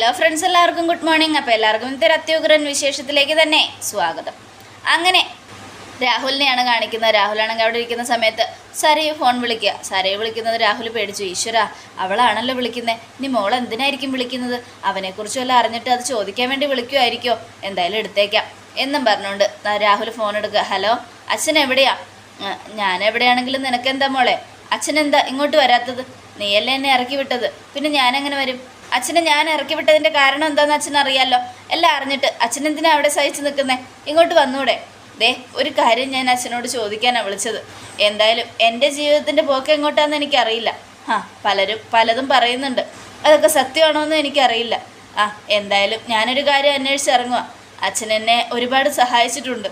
Hello friends എല്ലാവർക്കും good morning അപ്പോൾ എല്ലാവർക്കും ഇന്നത്തെ അത്യുഗ്രൻ വിശേഷത്തിലേക്ക് തന്നെ സ്വാഗതം. അങ്ങനെ രാഹുലിനെയാണ് കാണിക്കുന്നത്. രാഹുലാണെങ്കിൽ അവിടെ ഇരിക്കുന്ന സമയത്ത് സരയു ഫോൺ വിളിക്കുക. സരയെ വിളിക്കുന്നത് രാഹുൽ പേടിച്ചു. ഈശ്വര അവളാണല്ലോ വിളിക്കുന്നത് ഇനി മോൾ എന്തിനായിരിക്കും വിളിക്കുന്നത്? അവനെക്കുറിച്ച് വല്ല അറിഞ്ഞിട്ട് അത് ചോദിക്കാൻ വേണ്ടി വിളിക്കുമായിരിക്കോ എന്തായാലും എടുത്തേക്കാം എന്നും പറഞ്ഞുകൊണ്ട് രാഹുൽ ഫോൺ എടുക്കുക. ഹലോ അച്ഛൻ എവിടെയാ? ഞാൻ എവിടെയാണെങ്കിലും നിനക്കെന്താ മോളെ? അച്ഛൻ എന്താ ഇങ്ങോട്ട് വരാത്തത്? നീയല്ലേ എന്നെ ഇറക്കി വിട്ടത്? പിന്നെ ഞാനെങ്ങനെ വരും? അച്ഛനെ ഞാൻ ഇറക്കി വിട്ടതിന്റെ കാരണം എന്താണെന്ന് അച്ഛൻ അറിയാലോ? എല്ലാം അറിഞ്ഞിട്ട്. അച്ഛൻ എന്തിനാ അവിടെ സഹിച്ച് നിൽക്കുന്നേ? ഇങ്ങോട്ട് വന്നൂടെ. ദേ ഒരു കാര്യം ഞാൻ അച്ഛനോട് ചോദിക്കാനാണ് വിളിച്ചത്. എന്തായാലും എന്റെ ജീവിതത്തിന്റെ പോക്ക് എങ്ങോട്ടാന്ന് എനിക്കറിയില്ല. ആ പലരും പലതും പറയുന്നുണ്ട്. അതൊക്കെ സത്യമാണോ എന്ന് എനിക്കറിയില്ല. ആ എന്തായാലും ഞാനൊരു കാര്യം അന്വേഷിച്ചിറങ്ങുക അച്ഛൻ എന്നെ ഒരുപാട് സഹായിച്ചിട്ടുണ്ട്.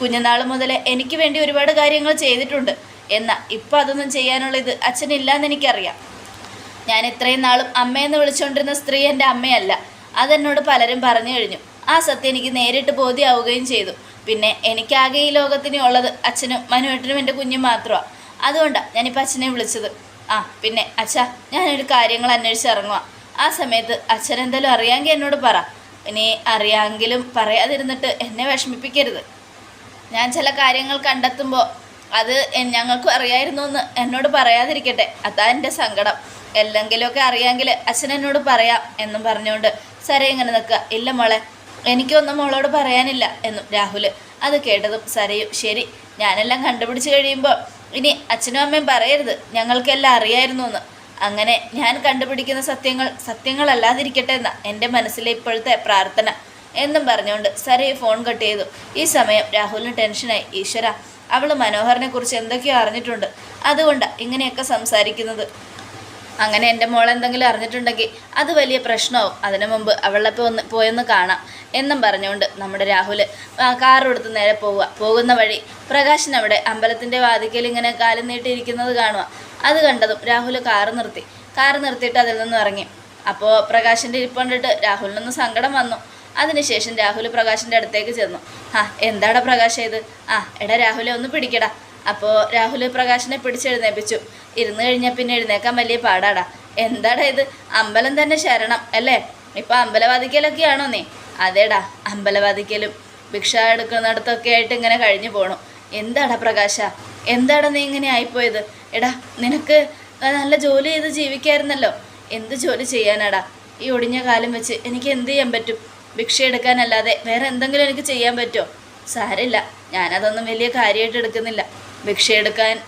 കുഞ്ഞുനാൾ മുതൽ എനിക്ക് വേണ്ടി ഒരുപാട് കാര്യങ്ങൾ ചെയ്തിട്ടുണ്ട്. എന്നാൽ ഇപ്പം അതൊന്നും ചെയ്യാനുള്ള ഇത് അച്ഛനില്ലാന്ന് എനിക്കറിയാം. ഞാൻ ഇത്രയും നാളും അമ്മയെന്ന് വിളിച്ചുകൊണ്ടിരുന്ന സ്ത്രീ എന്റെ അമ്മയല്ല. അതെന്നോട് പലരും പറഞ്ഞു കഴിഞ്ഞു. ആ സത്യം എനിക്ക് നേരിട്ട് ബോധ്യമാവുകയും ചെയ്തു. പിന്നെ എനിക്കാകെ ഈ ലോകത്തിന് ഉള്ളത് അച്ഛനും മനുവേട്ടനും എന്റെ കുഞ്ഞും മാത്രമാണ് അതുകൊണ്ടാണ് ഞാനിപ്പോൾ അച്ഛനെ വിളിച്ചത്. ആ പിന്നെ അച്ഛാ ഞാനൊരു കാര്യങ്ങൾ അന്വേഷിച്ചിറങ്ങുക ആ സമയത്ത് അച്ഛൻ എന്തെങ്കിലും അറിയാമെങ്കിൽ എന്നോട് പറ. ഇനി അറിയാമെങ്കിലും പറയാതിരുന്നിട്ട് എന്നെ വിഷമിപ്പിക്കരുത്. ഞാൻ ചില കാര്യങ്ങൾ കണ്ടെത്തുമ്പോൾ അത് ഞങ്ങൾക്കും അറിയായിരുന്നു എന്ന് എന്നോട് പറയാതിരിക്കട്ടെ. അതാ എന്റെ സങ്കടം. എന്തെങ്കിലുമൊക്കെ അറിയാമെങ്കിൽ അച്ഛനെന്നോട് പറയാം എന്നും പറഞ്ഞുകൊണ്ട് സര ഇങ്ങനെ നിൽക്കുക. ഇല്ല മോളെ എനിക്കൊന്നും മോളോട് പറയാനില്ല എന്നും രാഹുൽ അത് കേട്ടതും സരയും ശരി ഞാനെല്ലാം കണ്ടുപിടിച്ച് കഴിയുമ്പോൾ ഇനി അച്ഛനും അമ്മയും പറയരുത് ഞങ്ങൾക്കെല്ലാം അറിയായിരുന്നു എന്ന്. അങ്ങനെ ഞാൻ കണ്ടുപിടിക്കുന്ന സത്യങ്ങൾ സത്യങ്ങളല്ലാതിരിക്കട്ടെ എന്ന എന്റെ മനസ്സിലെ ഇപ്പോഴത്തെ പ്രാർത്ഥന എന്നും പറഞ്ഞുകൊണ്ട് സരയെ ഫോൺ കട്ട് ചെയ്തു. ഈ സമയം രാഹുലിന് ടെൻഷനായി ഈശ്വര അവൾ മനോഹറിനെ കുറിച്ച് എന്തൊക്കെയോ അറിഞ്ഞിട്ടുണ്ട് അതുകൊണ്ടാണ് ഇങ്ങനെയൊക്കെ സംസാരിക്കുന്നത്. അങ്ങനെ എന്റെ മോൾ എന്തെങ്കിലും അറിഞ്ഞിട്ടുണ്ടെങ്കിൽ അത് വലിയ പ്രശ്നമാവും. അതിനു മുമ്പ് അവളെ ഒന്ന് പോയൊന്ന് കാണാം എന്നും പറഞ്ഞുകൊണ്ട് നമ്മുടെ രാഹുൽ കാറെടുത്ത് നേരെ പോവുക. പോകുന്ന വഴി പ്രകാശൻ അവിടെ അമ്പലത്തിന്റെ വാതിക്കൽ ഇങ്ങനെ കാലം നീട്ടിയിരിക്കുന്നത് കാണുക. അത് കണ്ടതും രാഹുൽ കാറ് നിർത്തി. കാറ് നിർത്തിയിട്ട് അതിൽ നിന്നും ഇറങ്ങി. അപ്പോൾ പ്രകാശിന്റെ ഇരിപ്പ് കണ്ടിട്ട് രാഹുലിനൊന്ന് സങ്കടം വന്നു. അതിനുശേഷം രാഹുൽ പ്രകാശിന്റെ അടുത്തേക്ക് ചെന്നു. ആ എന്താടാ പ്രകാശ് ഇത്? ആ എടാ രാഹുലെ ഒന്ന് പിടിക്കടാ. അപ്പോൾ രാഹുൽ പ്രകാശിനെ പിടിച്ചെഴുന്നേപ്പിച്ചു. ഇരുന്ന് കഴിഞ്ഞാൽ പിന്നെ എഴുന്നേക്കാൻ വലിയ പാടാടാ. എന്താടാ ഇത്? അമ്പലം തന്നെ ശരണം അല്ലേ? ഇപ്പം അമ്പലവാദിക്കലൊക്കെയാണോ നീ? അതേടാ അമ്പലവാദിക്കലും ഭിക്ഷ എടുക്കുന്നിടത്തൊക്കെ ആയിട്ട് ഇങ്ങനെ കഴിഞ്ഞു പോണു. എന്താടാ പ്രകാശ? എന്താടാ നീ ഇങ്ങനെ ആയിപ്പോയത്? എടാ നിനക്ക് നല്ല ജോലി ചെയ്ത് ജീവിക്കായിരുന്നല്ലോ. എന്ത് ജോലി ചെയ്യാനാടാ? ഈ ഒടിഞ്ഞ കാലം വെച്ച് എനിക്ക് എന്ത് ചെയ്യാൻ പറ്റും? ഭിക്ഷ എടുക്കാനല്ലാതെ വേറെ എന്തെങ്കിലും എനിക്ക് ചെയ്യാൻ പറ്റുമോ? സാരമില്ല. ഞാനതൊന്നും വലിയ കാര്യമായിട്ട് എടുക്കുന്നില്ല. ഭിക്ഷ എടുക്കാൻ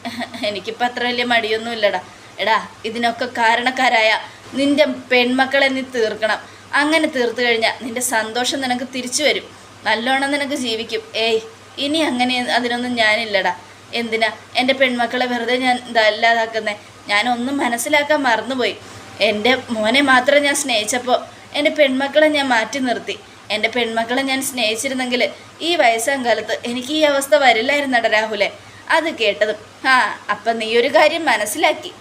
എനിക്കിപ്പോൾ അത്ര വലിയ മടിയൊന്നുമില്ലടാ. എടാ ഇതിനൊക്കെ കാരണക്കാരായ നിന്റെ പെൺമക്കളെ നീ തീർക്കണം. അങ്ങനെ തീർത്തു കഴിഞ്ഞാൽ നിന്റെ സന്തോഷം നിനക്ക് തിരിച്ചു വരും. നല്ലോണം നിനക്ക് ജീവിക്കും. ഏയ് ഇനി അങ്ങനെ അതിനൊന്നും ഞാനില്ലടാ. എന്തിനാ എന്റെ പെൺമക്കളെ വെറുതെ ഞാൻ ഇതല്ലാതാക്കുന്നേ ഞാനൊന്നും മനസ്സിലാക്കാൻ മറന്നുപോയി. എന്റെ മോനെ മാത്രം ഞാൻ സ്നേഹിച്ചപ്പോൾ എന്റെ പെൺമക്കളെ ഞാൻ മാറ്റി നിർത്തി. എന്റെ പെൺമക്കളെ ഞാൻ സ്നേഹിച്ചിരുന്നെങ്കിൽ ഈ വയസ്സാം കാലത്ത് എനിക്ക് ഈ അവസ്ഥ വരില്ലായിരുന്നട രാഹുലെ. അത് കേട്ടതും. ആ അപ്പം നീ ഒരു കാര്യം മനസ്സിലാക്കി.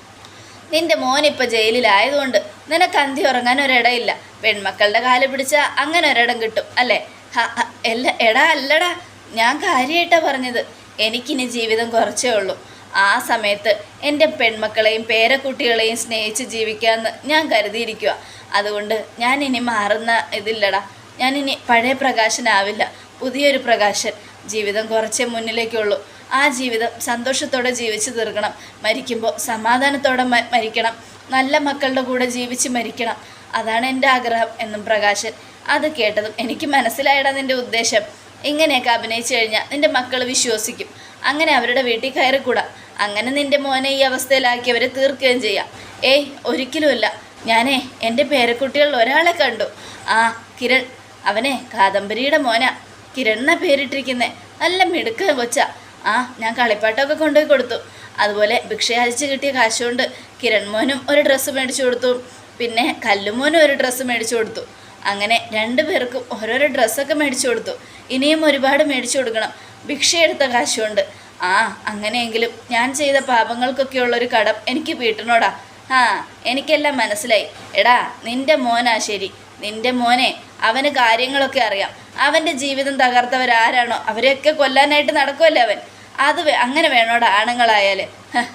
നിന്റെ ഇപ്പം ജയിലിലായതുകൊണ്ട് നിനക്ക് അന്തി ഉറങ്ങാൻ ഒരിടയില്ല. പെൺമക്കളുടെ കാൽ പിടിച്ചാൽ അങ്ങനെ ഒരിടം കിട്ടും അല്ലേ? എല്ല എടാ അല്ലടാ ഞാൻ കാര്യമായിട്ടാണ് പറഞ്ഞത്. എനിക്കിനി ജീവിതം കുറച്ചേ ഉള്ളൂ. ആ സമയത്ത് എന്റെ പെൺമക്കളെയും പേരക്കുട്ടികളെയും സ്നേഹിച്ച് ജീവിക്കാമെന്ന് ഞാൻ കരുതിയിരിക്കുക അതുകൊണ്ട് ഞാൻ ഇനി മാറുന്ന ഇതില്ലടാ. ഞാനിനി പഴയ പ്രകാശനാവില്ല പുതിയൊരു പ്രകാശൻ. ജീവിതം കുറച്ചേ മുന്നിലേക്കുള്ളൂ. ആ ജീവിതം സന്തോഷത്തോടെ ജീവിച്ച് തീർക്കണം. മരിക്കുമ്പോൾ സമാധാനത്തോടെ മരിക്കണം. നല്ല മക്കളുടെ കൂടെ ജീവിച്ച് മരിക്കണം. അതാണ് എന്റെ ആഗ്രഹം എന്നും പ്രകാശൻ അത് കേട്ടതും എനിക്ക് മനസ്സിലായടാ നിന്റെ ഉദ്ദേശം. ഇങ്ങനെയൊക്കെ അഭിനയിച്ചു കഴിഞ്ഞാൽ നിന്റെ മക്കൾ വിശ്വസിക്കും. അങ്ങനെ അവരുടെ വീട്ടിൽ കയറിക്കൂടാ. അങ്ങനെ നിന്റെ മോനെ ഈ അവസ്ഥയിലാക്കിയവരെ തീർക്കുകയും ചെയ്യാം. ഏയ് ഒരിക്കലുമില്ല. ഞാനേ എന്റെ പേരക്കുട്ടികളിൽ ഒരാളെ കണ്ടു. ആ കിരൺ. അവനെ കാദംബരിയുടെ മോന. കിരൺ എന്നാ പേരിട്ടിരിക്കുന്നേ. നല്ല മിടുക്ക കൊച്ച. ആ ഞാൻ കളിപ്പാട്ടമൊക്കെ കൊണ്ടുപോയി കൊടുത്തു. അതുപോലെ ഭിക്ഷയാലിച്ച് കിട്ടിയ കാശുകൊണ്ട് കിരൺ മോനും ഒരു ഡ്രസ്സ് മേടിച്ചു കൊടുത്തു. പിന്നെ കല്ലുമോനും ഒരു ഡ്രസ്സ് മേടിച്ചു കൊടുത്തു. അങ്ങനെ രണ്ടു പേർക്കും ഓരോരോ ഡ്രസ്സൊക്കെ മേടിച്ചു കൊടുത്തു. ഇനിയും ഒരുപാട് മേടിച്ചു കൊടുക്കണം. ഭിക്ഷ എടുത്ത കാശുകൊണ്ട്. ആ അങ്ങനെയെങ്കിലും ഞാൻ ചെയ്ത പാപങ്ങൾക്കൊക്കെയുള്ളൊരു കടം എനിക്ക് വീട്ടണോടാ ആ എനിക്കെല്ലാം മനസ്സിലായി. എടാ നിന്റെ മോനാ ശരി. നിന്റെ മോനെ അവന് കാര്യങ്ങളൊക്കെ അറിയാം. അവന്റെ ജീവിതം തകർത്തവരാരാണോ? അവരെയൊക്കെ കൊല്ലാനായിട്ട് നടക്കുമല്ലേ അവൻ? അത് അങ്ങനെ വേണോടാ ആണുങ്ങളായാൽ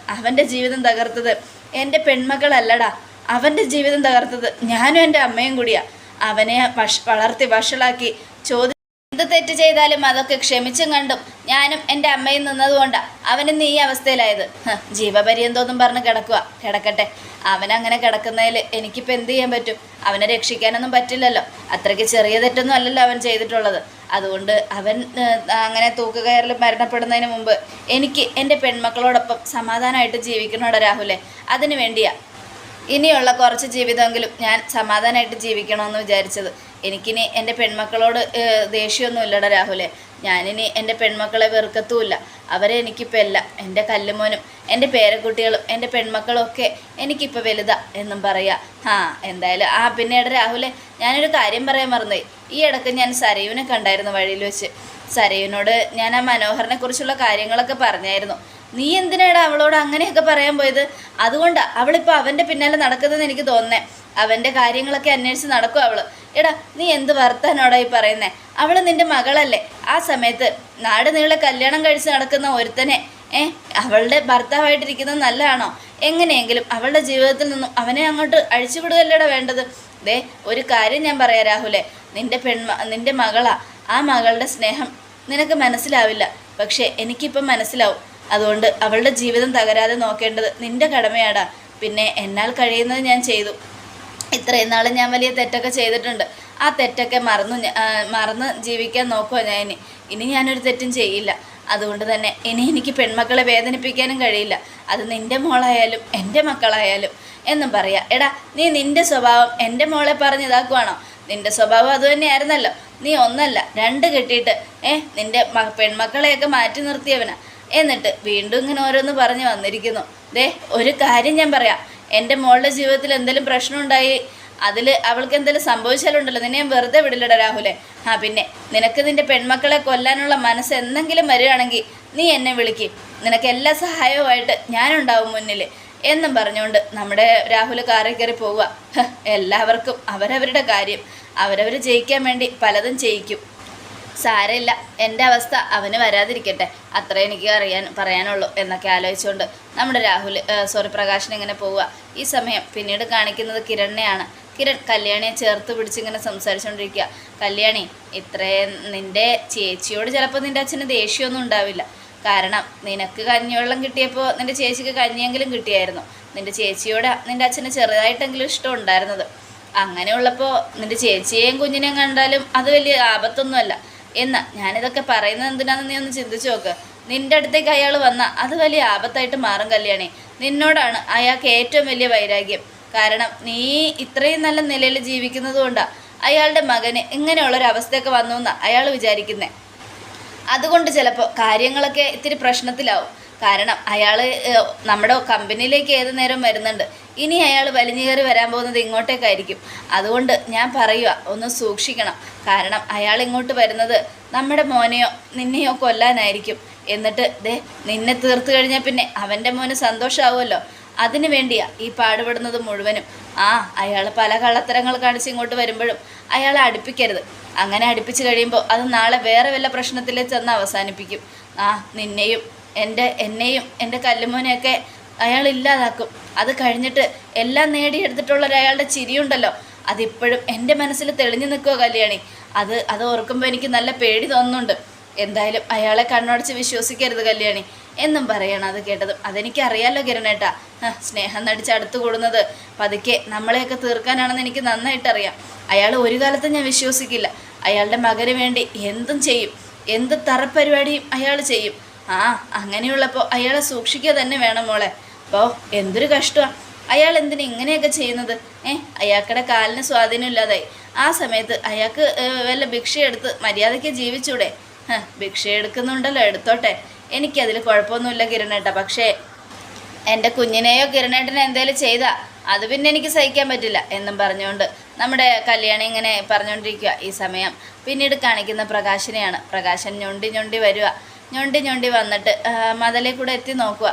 അവന്റെ ജീവിതം തകർത്തത് എന്റെ പെൺമക്കളല്ലടാ. അവന്റെ ജീവിതം തകർത്തത് ഞാനും എന്റെ അമ്മയും കൂടിയാ. അവനെ വളർത്തി വഷളാക്കി ചോദി എന്ത് തെറ്റ് ചെയ്താലും അതൊക്കെ ക്ഷമിച്ചും കണ്ടും ഞാനും എന്റെ അമ്മയും നിന്നതുകൊണ്ടാ അവനെ നീ ഈ അവസ്ഥയിലായത്. ജീവപര്യന്തോന്നും പറഞ്ഞ് കിടക്കുക കിടക്കട്ടെ. അവനങ്ങനെ കിടക്കുന്നതിൽ എനിക്കിപ്പോൾ എന്ത് ചെയ്യാൻ പറ്റും? അവനെ രക്ഷിക്കാനൊന്നും പറ്റില്ലല്ലോ. അത്രയ്ക്ക് ചെറിയ തെറ്റൊന്നും അല്ലല്ലോ അവൻ ചെയ്തിട്ടുള്ളത്. അതുകൊണ്ട് അവൻ അങ്ങനെ തൂക്കുകയറിൽ മരണപ്പെടുന്നതിന് മുമ്പ് എനിക്ക് എന്റെ പെൺമക്കളോടൊപ്പം സമാധാനമായിട്ട് ജീവിക്കണോടാ രാഹുലെ. അതിനു വേണ്ടിയാ ഇനിയുള്ള കുറച്ച് ജീവിതമെങ്കിലും ഞാൻ സമാധാനമായിട്ട് ജീവിക്കണമെന്ന് വിചാരിച്ചത്. എനിക്കിനി എന്റെ പെൺമക്കളോട് ദേഷ്യമൊന്നും ഇല്ലടാ രാഹുലെ. ഞാനിനി എന്റെ പെൺമക്കളെ വെറുക്കത്തുമില്ല. അവരെ എനിക്കിപ്പോൾ എല്ലാം എന്റെ കല്ലുമോനും എന്റെ പേരക്കുട്ടികളും എന്റെ പെൺമക്കളും ഒക്കെ എനിക്കിപ്പോൾ വലുതാ എന്നും പറയാ. ആ എന്തായാലും ആ പിന്നീട് രാഹുലെ ഞാനൊരു കാര്യം പറയാൻ മറന്നുപോയി. ഈ ഇടയ്ക്ക് ഞാൻ സരയുവിനെ കണ്ടായിരുന്നു വഴിയിൽ വെച്ച്. സരയുവിനോട് ഞാൻ ആ മനോഹറിനെ കുറിച്ചുള്ള കാര്യങ്ങളൊക്കെ പറഞ്ഞായിരുന്നു. നീ എന്തിനാടാ അവളോട് അങ്ങനെയൊക്കെ പറയാൻ പോയത്? അതുകൊണ്ട് അവളിപ്പോൾ അവന്റെ പിന്നാലെ നടക്കുന്നതെന്ന് എനിക്ക് തോന്നുന്നേ. അവന്റെ കാര്യങ്ങളൊക്കെ അന്വേഷിച്ച് നടക്കും അവൾ. എടാ നീ എന്ത് വർത്താനോടാ ഈ പറയുന്നേ? അവൾ നിന്റെ മകളല്ലേ? ആ സമയത്ത് നാട് നീളെ കല്യാണം കഴിച്ച് നടക്കുന്ന ഒരുത്തനെ ഏ അവളുടെ ഭർത്താവായിട്ടിരിക്കുന്നത് നല്ലതാണോ? എങ്ങനെയെങ്കിലും അവളുടെ ജീവിതത്തിൽ നിന്നും അവനെ അങ്ങോട്ട് അഴിച്ചുവിടുകയല്ലേടാ വേണ്ടത്? ദേ ഒരു കാര്യം ഞാൻ പറയാം രാഹുലെ. നിന്റെ പെൺമ നിന്റെ മകളാ. ആ മകളുടെ സ്നേഹം നിനക്ക് മനസ്സിലാവില്ല. പക്ഷേ എനിക്കിപ്പം മനസ്സിലാവും. അതുകൊണ്ട് അവളുടെ ജീവിതം തകരാതെ നോക്കേണ്ടത് നിന്റെ കടമയാടാ. പിന്നെ എന്നാൽ കഴിയുന്നത് ഞാൻ ചെയ്തു. ഇത്രയും നാൾ ഞാൻ വലിയ തെറ്റൊക്കെ ചെയ്തിട്ടുണ്ട്. ആ തെറ്റൊക്കെ മറന്നു മറന്ന് ജീവിക്കാൻ നോക്കുമോ ഞാൻ ഇനി ഇനി ഞാനൊരു തെറ്റും ചെയ്യില്ല. അതുകൊണ്ട് തന്നെ ഇനി എനിക്ക് പെൺമക്കളെ വേദനിപ്പിക്കാനും കഴിയില്ല. അത് നിന്റെ മോളായാലും എന്റെ മക്കളായാലും എന്നും പറയാം. എടാ നീ നിന്റെ സ്വഭാവം എന്റെ മോളെ പറഞ്ഞ് ഇതാക്കുവാണോ? നിന്റെ സ്വഭാവം അതുതന്നെയായിരുന്നല്ലോ നീ ഒന്നല്ല രണ്ട് കെട്ടിയിട്ട് ഏഹ് നിന്റെ പെൺമക്കളെയൊക്കെ മാറ്റി നിർത്തിയവനാ. എന്നിട്ട് വീണ്ടും ഇങ്ങനെ ഓരോന്ന് പറഞ്ഞു വന്നിരിക്കുന്നു. ദേ ഒരു കാര്യം ഞാൻ പറയാം. എന്റെ മോളുടെ ജീവിതത്തിൽ എന്തെങ്കിലും പ്രശ്നം ഉണ്ടായി അതിൽ അവൾക്ക് എന്തെങ്കിലും സംഭവിച്ചാലുണ്ടല്ലോ. നിന്നെ ഞാൻ വെറുതെ വിടില്ലടാ രാഹുലെ. ആ പിന്നെ നിനക്ക് നിന്റെ പെൺമക്കളെ കൊല്ലാനുള്ള മനസ്സ് എന്തെങ്കിലും വരികയാണെങ്കിൽ നീ എന്നെ വിളിക്ക്. നിനക്ക് എല്ലാ സഹായവുമായിട്ട് ഞാനുണ്ടാവും മുന്നിൽ എന്നും പറഞ്ഞുകൊണ്ട് നമ്മുടെ രാഹുൽ കാറിൽ കയറി പോവുക. എല്ലാവർക്കും അവരവരുടെ കാര്യം. അവരവർ ജയിക്കാൻ വേണ്ടി പലതും ചെയ്യിക്കും. സാരമില്ല. എന്റെ അവസ്ഥ അവന് വരാതിരിക്കട്ടെ. അത്രേ എനിക്ക് അറിയാൻ പറയാനുള്ളൂ എന്നൊക്കെ ആലോചിച്ചുകൊണ്ട് നമ്മുടെ രാഹുൽ സോറി പ്രകാശൻ ഇങ്ങനെ പോവുക. ഈ സമയം പിന്നീട് കാണിക്കുന്നത് കിരണിനെയാണ്. കിരൺ കല്യാണിയെ ചേർത്ത് പിടിച്ചിങ്ങനെ സംസാരിച്ചുകൊണ്ടിരിക്കുക. കല്യാണി ഇത്രയും നിന്റെ ചേച്ചിയോട് ചിലപ്പോൾ നിന്റെ അച്ഛന് ദേഷ്യമൊന്നും ഉണ്ടാവില്ല. കാരണം നിനക്ക് കഞ്ഞിവെള്ളം കിട്ടിയപ്പോൾ നിന്റെ ചേച്ചിക്ക് കഞ്ഞിയെങ്കിലും കിട്ടിയായിരുന്നു. നിന്റെ ചേച്ചിയോട് നിന്റെ അച്ഛന് ചെറുതായിട്ടെങ്കിലും ഇഷ്ടം ഉണ്ടായിരുന്നത്. അങ്ങനെയുള്ളപ്പോൾ നിന്റെ ചേച്ചിയെയും കുഞ്ഞിനെയും കണ്ടാലും അത് വലിയ ആപത്തൊന്നുമല്ല. എന്നാ ഞാനിതൊക്കെ പറയുന്നത് എന്തിനാണെന്ന് നീ ഒന്ന് ചിന്തിച്ചു നോക്ക്. നിന്റെ അടുത്തേക്ക് അയാൾ വന്ന അത് വലിയ ആപത്തായിട്ട് മാറും കല്യാണി. നിന്നോടാണ് അയാൾക്ക് ഏറ്റവും വലിയ വൈരാഗ്യം. കാരണം നീ ഇത്രയും നല്ല നിലയിൽ ജീവിക്കുന്നത് അയാളുടെ മകന് ഇങ്ങനെയുള്ളൊരവസ്ഥയൊക്കെ വന്നു എന്നാണ് അയാൾ വിചാരിക്കുന്നത് അതുകൊണ്ട് ചിലപ്പോൾ കാര്യങ്ങളൊക്കെ ഇത്തിരി പ്രശ്നത്തിലാവും. കാരണം അയാൾ നമ്മുടെ കമ്പനിയിലേക്ക് ഏത് നേരം വരുന്നുണ്ട്. ഇനി അയാൾ വലിഞ്ഞു കയറി വരാൻ പോകുന്നത് ഇങ്ങോട്ടേക്കായിരിക്കും. അതുകൊണ്ട് ഞാൻ പറയുക ഒന്ന് സൂക്ഷിക്കണം. കാരണം അയാൾ ഇങ്ങോട്ട് വരുന്നത് നമ്മുടെ മോനെയോ നിന്നെയോ കൊല്ലാനായിരിക്കും. എന്നിട്ട് ദേ നിന്നെ തീർത്തു കഴിഞ്ഞാൽ പിന്നെ അവന്റെ മോന് സന്തോഷമാവുമല്ലോ അതിനു വേണ്ടിയാ ഈ പാടുപെടുന്നത് മുഴുവനും. ആ അയാൾ പല കള്ളത്തരങ്ങൾ കാണിച്ച് ഇങ്ങോട്ട് വരുമ്പോഴും അയാളെ അടുപ്പിക്കരുത്. അങ്ങനെ അടുപ്പിച്ച് കഴിയുമ്പോൾ അത് നാളെ വേറെ വല്ല പ്രശ്നത്തിൽ ചെന്ന് അവസാനിപ്പിക്കും. ആ നിന്നെയും എന്റെ എന്നെയും എന്റെ കല്ലുമോനെയൊക്കെ അയാൾ ഇല്ലാതാക്കും. അത് കഴിഞ്ഞിട്ട് എല്ലാം നേടിയെടുത്തിട്ടുള്ള ഒരാളുടെ ചിരിയുണ്ടല്ലോ. അതിപ്പോഴും എന്റെ മനസ്സിൽ തെളിഞ്ഞു നിൽക്കുക കല്യാണി. അത് അത് ഓർക്കുമ്പോൾ എനിക്ക് നല്ല പേടി തോന്നുന്നുണ്ട്. എന്തായാലും അയാളെ കണ്ണടച്ച് വിശ്വസിക്കരുത് കല്യാണി. എന്നും പറയണം അത് കേട്ടത്. അതെനിക്കറിയാലോ കിരണേട്ടാ. സ്നേഹം നടിച്ച് അടുത്ത് കൂടുന്നത് പതുക്കെ നമ്മളെയൊക്കെ തീർക്കാനാണെന്ന് എനിക്ക് നന്നായിട്ടറിയാം. അയാൾ ഒരു കാലത്തും ഞാൻ വിശ്വസിക്കില്ല. അയാളുടെ മകന് വേണ്ടി എന്തും ചെയ്യും. എന്ത് തറപ്പരിപാടിയും അയാൾ ചെയ്യും. ആ അങ്ങനെയുള്ളപ്പോൾ അയാളെ സൂക്ഷിക്കുക തന്നെ വേണം മോളെ. അപ്പോൾ എന്തൊരു കഷ്ടമാണ് അയാൾ എന്തിനു ഇങ്ങനെയൊക്കെ ചെയ്യുന്നത്? ഏ അയാൾക്കടെ കാലിന് സ്വാധീനം ഇല്ലാതായി. ആ സമയത്ത് അയാൾക്ക് വല്ല ഭിക്ഷയെടുത്ത് മര്യാദയ്ക്ക് ജീവിച്ചൂടെ? ഭിക്ഷ എടുക്കുന്നുണ്ടല്ലോ എടുത്തോട്ടെ. എനിക്കതിൽ കുഴപ്പമൊന്നുമില്ല കിരണേട്ട. പക്ഷേ എന്റെ കുഞ്ഞിനെയോ കിരണേട്ടനെ എന്തേലും ചെയ്താൽ അത് പിന്നെ എനിക്ക് സഹിക്കാൻ പറ്റില്ല എന്നും പറഞ്ഞുകൊണ്ട് നമ്മുടെ കല്യാണി ഇങ്ങനെ പറഞ്ഞുകൊണ്ടിരിക്കുക ഈ സമയം. പിന്നീട് കാണിക്കുന്ന പ്രകാശിനെയാണ്. പ്രകാശൻ ഞൊണ്ടി ഞൊണ്ടി വരിക ഞൊണ്ടി ഞൊണ്ടി വന്നിട്ട് മതിലെ കൂടെ എത്തി നോക്കുക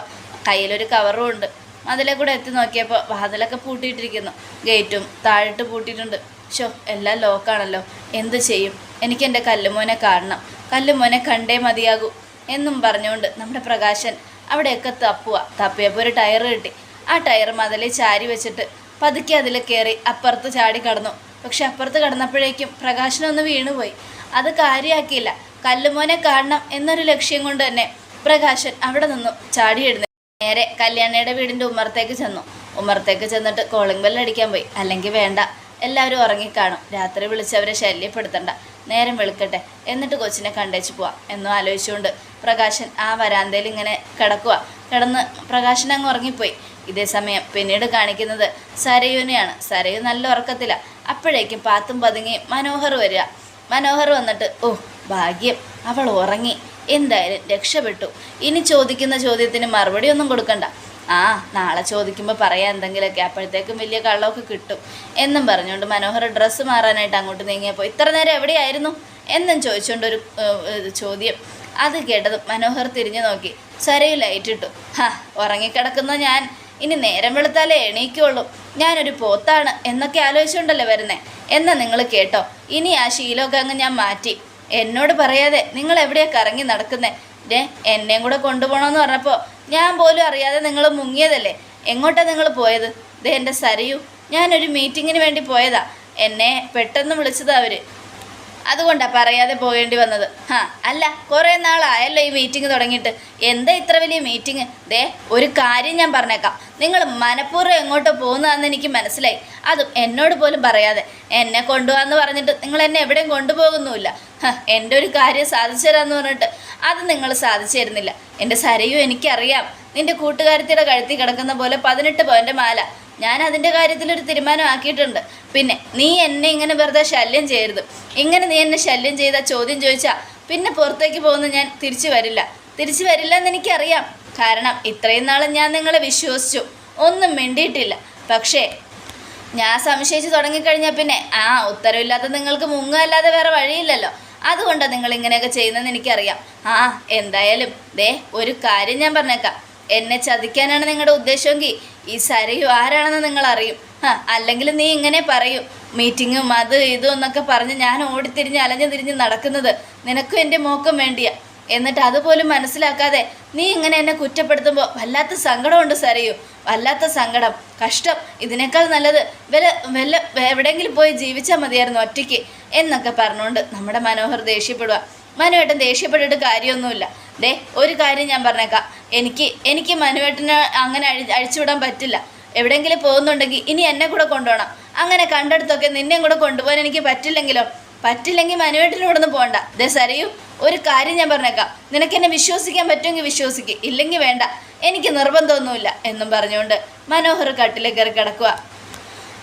കയ്യിലൊരു കവറും ഉണ്ട്. മതിലെ കൂടെ എത്തി നോക്കിയപ്പോൾ വാതിലൊക്കെ പൂട്ടിയിട്ടിരിക്കുന്നു. ഗേറ്റും താഴിട്ട് പൂട്ടിയിട്ടുണ്ട്. ഷോ എല്ലാം ലോക്കാണല്ലോ എന്ത് ചെയ്യും? എനിക്ക് എന്റെ കല്ലുമോനെ കാണണം. കല്ലുമോനെ കണ്ടേ മതിയാകൂ. എന്നും പറഞ്ഞുകൊണ്ട് നമ്മുടെ പ്രകാശൻ അവിടെയൊക്കെ തപ്പുക തപ്പിയപ്പോൾ ഒരു ടയർ കിട്ടി. ആ ടയർ മതിലിൽ ചാരി വെച്ചിട്ട് പതുക്കെ അതിൽ കയറി അപ്പുറത്ത് ചാടി കടന്നു. പക്ഷെ അപ്പുറത്ത് കടന്നപ്പോഴേക്കും പ്രകാശനൊന്ന് വീണുപോയി. അത് കാര്യമാക്കിയില്ല കല്ലുമോനെ കാണണം എന്നൊരു ലക്ഷ്യം കൊണ്ട് തന്നെ പ്രകാശൻ അവിടെ നിന്നു ചാടിയിടുന്നു നേരെ കല്യാണിയുടെ വീടിന്റെ ഉമ്മറത്തേക്ക് ചെന്നു. ഉമ്മറത്തേക്ക് ചെന്നിട്ട് കോളിംഗ് ബെല്ലടിക്കാൻ പോയി. അല്ലെങ്കിൽ വേണ്ട. എല്ലാവരും ഉറങ്ങിക്കാണും. രാത്രി വിളിച്ചവരെ ശല്യപ്പെടുത്തണ്ട. നേരം വെളുക്കട്ടെ. എന്നിട്ട് കൊച്ചിനെ കണ്ടേച്ച് പോവാം. എന്നും ആലോചിച്ചുകൊണ്ട് പ്രകാശൻ ആ വരാന്തയിൽ ഇങ്ങനെ കിടക്കുക കിടന്ന് പ്രകാശൻ അങ്ങ് ഉറങ്ങിപ്പോയി. ഇതേ സമയം പിന്നീട് കാണിക്കുന്നത് സരയുവിനെയാണ്. സരയു നല്ല ഉറക്കത്തില്ല അപ്പോഴേക്കും പാത്തും പതുങ്ങി മനോഹർ വരിക. മനോഹർ വന്നിട്ട് ഓ ഭാഗ്യം. അവൾ ഉറങ്ങി. എന്തായാലും രക്ഷപ്പെട്ടു. ഇനി ചോദിക്കുന്ന ചോദ്യത്തിന് മറുപടി ഒന്നും കൊടുക്കണ്ട. ആ നാളെ ചോദിക്കുമ്പോൾ പറയാം എന്തെങ്കിലുമൊക്കെ അപ്പോഴത്തേക്കും വലിയ കള്ളമൊക്കെ കിട്ടും. എന്നും പറഞ്ഞുകൊണ്ട് മനോഹർ ഡ്രസ്സ് മാറാനായിട്ട് അങ്ങോട്ട് നീങ്ങിയപ്പോൾ ഇത്ര നേരം എവിടെയായിരുന്നു? എന്നും ചോദിച്ചുകൊണ്ട് ഒരു ചോദ്യം. അത് കേട്ടത് മനോഹർ തിരിഞ്ഞു നോക്കി. സരയിൽ ലൈറ്റിട്ടു ഹാ ഉറങ്ങിക്കിടക്കുന്ന ഞാൻ. ഇനി നേരം വെളുത്താലേ എണീക്കുള്ളൂ. ഞാനൊരു പോത്താണ്. എന്നൊക്കെ ആലോചിച്ചുകൊണ്ടല്ലേ വരുന്നേ? എന്നാ നിങ്ങൾ കേട്ടോ. ഇനി ആ ശീലമൊക്കെ അങ്ങ് ഞാൻ മാറ്റി. എന്നോട് പറയാതെ നിങ്ങൾ എവിടെയാ കറങ്ങി നടക്കുന്നേ? ഡേ എന്നെയും കൂടെ കൊണ്ടുപോകണമെന്ന് പറഞ്ഞപ്പോൾ ഞാൻ പോലും അറിയാതെ നിങ്ങൾ മുങ്ങിയതല്ലേ? എങ്ങോട്ടാ നിങ്ങൾ പോയത്? ദേ എന്റെ സരയു ഞാനൊരു മീറ്റിങ്ങിന് വേണ്ടി പോയതാ. എന്നെ പെട്ടെന്ന് വിളിച്ചതാ അവർ. അതുകൊണ്ടാ പറയാതെ പോകേണ്ടി വന്നത്. ഹാ അല്ല കുറേ നാളായല്ലോ ഈ മീറ്റിംഗ് തുടങ്ങിയിട്ട്. എന്താ ഇത്ര വലിയ മീറ്റിംഗ് ദേ ഒരു കാര്യം ഞാൻ പറഞ്ഞേക്കാം. നിങ്ങൾ മനഃപൂർവം എങ്ങോട്ടോ പോകുന്നതെന്ന് എനിക്ക് മനസ്സിലായി. അതും എന്നോട് പോലും പറയാതെ. എന്നെ കൊണ്ടുപോകാന്ന് പറഞ്ഞിട്ട് നിങ്ങൾ എന്നെ എവിടെയും കൊണ്ടുപോകുന്നുമില്ല. എന്റെ ഒരു കാര്യം സാധിച്ചു തരാമെന്ന് പറഞ്ഞിട്ട് അത് നിങ്ങൾ സാധിച്ചു തരുന്നില്ല. എന്റെ സരയും എനിക്കറിയാം. നിന്റെ കൂട്ടുകാരത്തിയുടെ കഴുത്തി കിടക്കുന്ന പോലെ പതിനെട്ട് പോയിന്റെ മാല. ഞാൻ അതിന്റെ കാര്യത്തിൽ ഒരു തീരുമാനമാക്കിയിട്ടുണ്ട്. പിന്നെ നീ എന്നെ ഇങ്ങനെ വെറുതെ ശല്യം ചെയ്യരുത്. ഇങ്ങനെ നീ എന്നെ ശല്യം ചെയ്ത ചോദ്യം ചോദിച്ചാൽ പിന്നെ പുറത്തേക്ക് പോകുന്ന ഞാൻ തിരിച്ചു വരില്ല. തിരിച്ചു വരില്ല എന്ന് എനിക്കറിയാം. കാരണം ഇത്രയും നാളും ഞാൻ നിങ്ങളെ വിശ്വസിച്ചു. ഒന്നും മിണ്ടിയിട്ടില്ല. പക്ഷേ ഞാൻ സംശയിച്ച് തുടങ്ങിക്കഴിഞ്ഞാൽ പിന്നെ ആ ഉത്തരവില്ലാത്ത നിങ്ങൾക്ക് മുങ്ങല്ലാതെ വേറെ വഴിയില്ലല്ലോ. അതുകൊണ്ടാണ് നിങ്ങൾ ഇങ്ങനെയൊക്കെ ചെയ്യുന്നതെന്ന് എനിക്കറിയാം. ആ എന്തായാലും ദേ ഒരു കാര്യം ഞാൻ പറഞ്ഞേക്കാം. എന്നെ ചതിക്കാനാണ് നിങ്ങളുടെ ഉദ്ദേശമെങ്കിൽ ഈ സരയു ആരാണെന്ന് നിങ്ങൾ അറിയും അല്ലെങ്കിൽ നീ ഇങ്ങനെ പറയും. മീറ്റിങ്ങും അത് ഇതും എന്നൊക്കെ പറഞ്ഞ് ഞാൻ ഓടിത്തിരിഞ്ഞ് അലഞ്ഞു തിരിഞ്ഞ് നടക്കുന്നത് നിനക്കും എന്റെ മോക്കം വേണ്ടിയാ. എന്നിട്ട് അതുപോലും മനസ്സിലാക്കാതെ നീ ഇങ്ങനെ എന്നെ കുറ്റപ്പെടുത്തുമ്പോൾ വല്ലാത്ത സങ്കടമുണ്ട് സരയു. വല്ലാത്ത സങ്കടം. കഷ്ടം. ഇതിനേക്കാൾ നല്ലത് വല്ല വല്ല എവിടെയെങ്കിലും പോയി ജീവിച്ചാൽ മതിയായിരുന്നു ഒറ്റയ്ക്ക് എന്നൊക്കെ പറഞ്ഞുകൊണ്ട് നമ്മുടെ മനോഹർ ദേഷ്യപ്പെടുക മനുവേട്ടൻ ദേഷ്യപ്പെട്ടിട്ട് കാര്യമൊന്നുമില്ല. ദേ ഒരു കാര്യം ഞാൻ പറഞ്ഞേക്കാം. എനിക്ക് എനിക്ക് മനുവേട്ടന് അങ്ങനെ അഴി അഴിച്ചുവിടാൻ പറ്റില്ല. എവിടെയെങ്കിലും പോകുന്നുണ്ടെങ്കിൽ ഇനി എന്നെ കൂടെ കൊണ്ടുപോകണം. അങ്ങനെ കണ്ടെടുത്തൊക്കെ നിന്നെയും കൂടെ കൊണ്ടുപോകാൻ എനിക്ക് പറ്റില്ലെങ്കിലോ? പറ്റില്ലെങ്കിൽ മനുവേട്ടന് ഇവിടെ നിന്ന് പോകണ്ട. ദേ സരയു ഒരു കാര്യം ഞാൻ പറഞ്ഞേക്കാം. നിനക്ക് എന്നെ വിശ്വസിക്കാൻ പറ്റുമെങ്കിൽ വിശ്വസിക്ക്. ഇല്ലെങ്കിൽ വേണ്ട. എനിക്ക് നിർബന്ധമൊന്നുമില്ല എന്നും പറഞ്ഞുകൊണ്ട് മനോഹർ കട്ടിലേക്ക് കിടക്കുക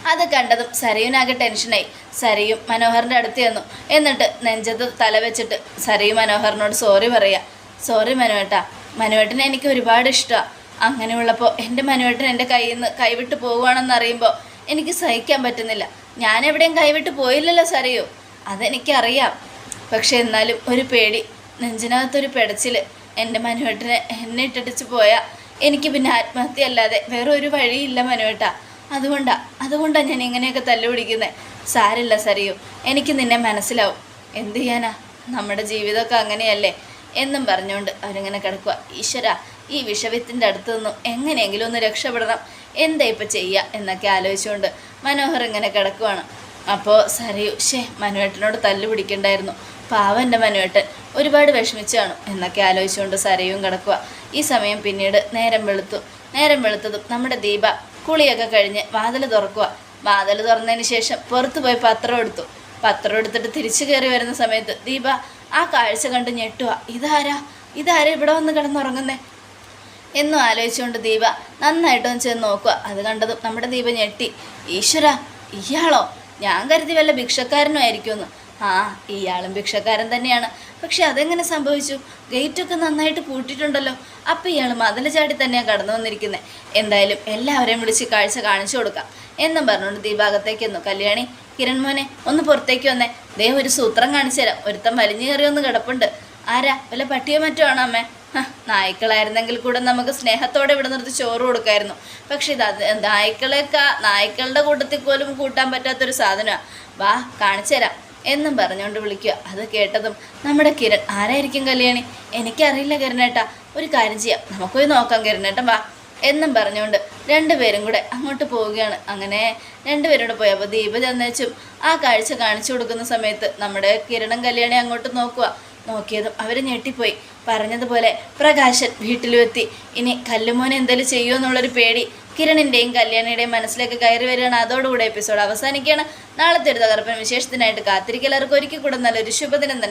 അത് കണ്ടതും സരയുനാകെ ടെൻഷനായി. സരയും മനോഹറിന്റെ അടുത്ത് ചെന്നു. എന്നിട്ട് നെഞ്ചത്ത് തല വെച്ചിട്ട് സരയും മനോഹറിനോട് സോറി പറയാ. സോറി മനുവേട്ട. മനുവേട്ടനെ എനിക്ക് ഒരുപാട് ഇഷ്ടമാണ് അങ്ങനെയുള്ളപ്പോൾ എന്റെ മനുവേട്ടൻ എന്റെ കയ്യിൽ നിന്ന് കൈവിട്ട് പോവുകയാണെന്ന് അറിയുമ്പോൾ എനിക്ക് സഹിക്കാൻ പറ്റുന്നില്ല. ഞാൻ എവിടെയും കൈവിട്ട് പോയില്ലല്ലോ സരയോ. അതെനിക്കറിയാം. പക്ഷെ എന്നാലും ഒരു പേടി. നെഞ്ചിനകത്തൊരു പെടച്ചിൽ എന്റെ മനുവേട്ടനെ എന്നെ ഇട്ടിടിച്ച് പോയാൽ എനിക്ക് പിന്നെ ആത്മഹത്യ അല്ലാതെ വേറെ ഒരു വഴിയില്ല മനുവേട്ട. അതുകൊണ്ടാ അതുകൊണ്ടാണ് ഞാൻ ഇങ്ങനെയൊക്കെ തല്ലുപിടിക്കുന്നത് സാരില്ല സരിയോ എനിക്ക് നിന്നെ മനസ്സിലാവും. എന്ത് ചെയ്യാനാ? നമ്മുടെ ജീവിതമൊക്കെ അങ്ങനെയല്ലേ? എന്നും പറഞ്ഞുകൊണ്ട് അവരിങ്ങനെ കിടക്കുക ഈശ്വര ഈ വിഷവിത്തിന്റെ അടുത്ത് നിന്നും എങ്ങനെയെങ്കിലും ഒന്ന് രക്ഷപ്പെടണം. എന്താ ഇപ്പം ചെയ്യുക എന്നൊക്കെ ആലോചിച്ചുകൊണ്ട് മനോഹർ ഇങ്ങനെ കിടക്കുവാണ്. അപ്പോൾ സറിയു ഷേ മനുവേട്ടനോട് തല്ലു പിടിക്കണ്ടായിരുന്നു. പാവന്റെ മനുവേട്ടൻ ഒരുപാട് വിഷമിച്ചു കാണും എന്നൊക്കെ ആലോചിച്ചുകൊണ്ട് സരയും കിടക്കുക ഈ സമയം പിന്നീട് നേരം വെളുത്തു. നേരം വെളുത്തതും നമ്മുടെ ദീപ കുളിയൊക്കെ കഴിഞ്ഞ് വാതിൽ തുറക്കുക വാതിൽ തുറന്നതിന് ശേഷം പുറത്ത് പോയി പത്രം എടുത്തു. പത്രം എടുത്തിട്ട് തിരിച്ചു കയറി വരുന്ന സമയത്ത് ദീപ ആ കാഴ്ച കണ്ട് ഞെട്ടുക ഇതാരാ? ഇതാരാ ഇവിടെ വന്ന് കിടന്നുറങ്ങുന്നേ? എന്നും ആലോചിച്ചുകൊണ്ട് ദീപ നന്നായിട്ടൊന്ന് ചെന്ന് നോക്കുക അത് കണ്ടതും നമ്മുടെ ദീപ ഞെട്ടി. ഈശ്വര ഇയാളോ? ഞാൻ കരുതി വല്ല ഭിക്ഷക്കാരനും ആയിരിക്കുമെന്ന്. ആ ഇയാളും ഭിക്ഷക്കാരൻ തന്നെയാണ്. പക്ഷെ അതെങ്ങനെ സംഭവിച്ചു? ഗേറ്റൊക്കെ നന്നായിട്ട് പൂട്ടിയിട്ടുണ്ടല്ലോ. അപ്പം ഇയാൾ മതിൽ ചാടി തന്നെയാണ് കടന്നു വന്നിരിക്കുന്നത് എന്തായാലും എല്ലാവരെയും വിളിച്ച് കാഴ്ച കാണിച്ചു കൊടുക്കാം. എന്നും പറഞ്ഞുകൊണ്ട് ദീപാകത്തേക്ക് വന്നു കല്യാണി കിരൺ മോനെ ഒന്ന് പുറത്തേക്ക് വന്നേ. ദേ ഒരു സൂത്രം കാണിച്ചു തരാം. ഒരുത്തം വലിഞ്ഞു കയറി ഒന്ന് കിടപ്പുണ്ട്. ആരാ? വല്ല പട്ടിയോ മറ്റോ ആണോ അമ്മേ? നായ്ക്കളായിരുന്നെങ്കിൽ കൂടെ നമുക്ക് സ്നേഹത്തോടെ ഇവിടെ നിർത്തി ചോറ് കൊടുക്കായിരുന്നു. പക്ഷെ ഇത് അത് നായ്ക്കളെക്കാ നായ്ക്കളുടെ കൂട്ടത്തിൽ പോലും കൂട്ടാൻ പറ്റാത്തൊരു സാധനമാണ് വാ കാണിച്ചു തരാം. എന്നും പറഞ്ഞുകൊണ്ട് വിളിക്കുക. അത് കേട്ടതും നമ്മുടെ കിരൺ ആരായിരിക്കും കല്യാണി? എനിക്കറിയില്ല കിരണേട്ടാ ഒരു കാര്യം ചെയ്യാം. നമുക്കൊരു നോക്കാം കിരണേട്ടൻ വാ. എന്നും പറഞ്ഞുകൊണ്ട് രണ്ടുപേരും കൂടെ അങ്ങോട്ട് പോവുകയാണ്. അങ്ങനെ രണ്ടുപേരും കൂടെ പോയി അപ്പോൾ ദീപ ചെന്നേച്ചും. ആ കാഴ്ച കാണിച്ചു കൊടുക്കുന്ന സമയത്ത് നമ്മുടെ കിരണം കല്യാണി അങ്ങോട്ട് നോക്കുക. നോക്കിയതും അവർ ഞെട്ടിപ്പോയി. പറഞ്ഞതുപോലെ പ്രകാശൻ വീട്ടിലുമെത്തി ഇനി കല്ലുമോനെ എന്തെങ്കിലും ചെയ്യുമോ എന്നുള്ളൊരു പേടി. കിരണിന്റെയും കല്യാണിയുടെയും മനസ്സിലേക്ക് കയറി വരികയാണ് അതോടുകൂടെ എപ്പിസോഡ് അവസാനിക്കുകയാണ്. നാളത്തെ ഒരു തകർപ്പൻ വിശേഷത്തിനായിട്ട് കാത്തിരിക്കലർക്ക് ഒരുക്കി കൂടെ നല്ലൊരു ശുഭദിനം തന്നെ.